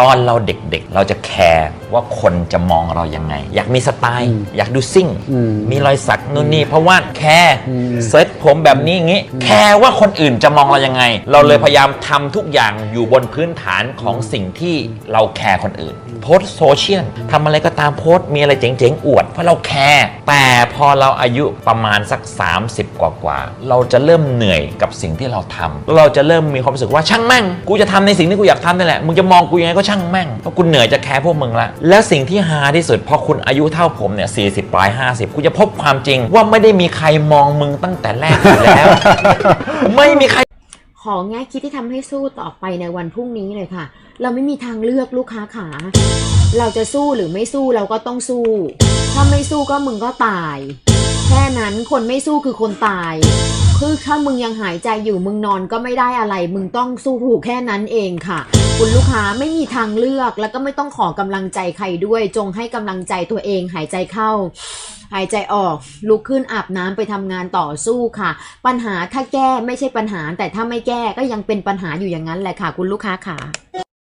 ตอนเราเด็กๆ เราจะแคร์ว่าคนจะมองเรายังไง อยากมีสไตล์อืมอยากดูซิ่ง อืมมีรอยสักนู่นนี่เพราะว่าแคร์อืมเซ็ตผมแบบนี้อย่างนี้ แคร์ว่าคนอื่นจะมองเรายังไง เราเลยพยายามทำทุกอย่างอยู่บนพื้นฐานของสิ่งที่เราแคร์คนอื่น โพสต์โซเชียลทำอะไรก็ตามโพสต์มีอะไรเจ๋งๆ อวด เพราะเราแคร์แต่พอเราอายุประมาณสัก 30 กว่าๆเราจะเริ่มเหนื่อยกับสิ่งที่เราทำเราจะเริ่มมีความรู้สึกว่าช่างแม่งกูจะทำในสิ่งที่กูอยากทำนั่นแหละมึงจะมองกูยังไงก็ช่างแม่งเพราะกูเหนื่อยจะแคร์พวกมึงละแล้วสิ่งที่ฮาที่สุดพอคุณอายุเท่าผมเนี่ย40ปลาย50กูจะพบความจริงว่าไม่ได้มีใครมองมึงตั้งแต่แรกอยู่แล้ว ไม่มีใคร ของแง่คิดที่ทำให้สู้ต่อไปในวันพรุ่งนี้เลยค่ะ เราไม่มีทางเลือกลูกค้าขา เราจะสู้หรือไม่สู้เราก็ต้องสู้ ถ้าไม่สู้ก็มึงก็ตาย แค่นั้นคนไม่สู้คือคนตาย คือถ้ามึงยังหายใจอยู่มึงนอนก็ไม่ได้อะไร มึงต้องสู้ถูกแค่นั้นเองค่ะ คุณลูกค้าไม่มีทางเลือกแล้วก็ไม่ต้องขอกำลังใจใครด้วย จงให้กำลังใจตัวเองหายใจเข้า หายใจออก ลุกขึ้นอาบน้ำไปทำงานต่อสู้ค่ะ ปัญหาถ้าแก้ไม่ใช่ปัญหา แต่ถ้าไม่แก้ก็ยังเป็นปัญหาอยู่อย่างนั้นแหละค่ะ คุณลูกค้าค่ะ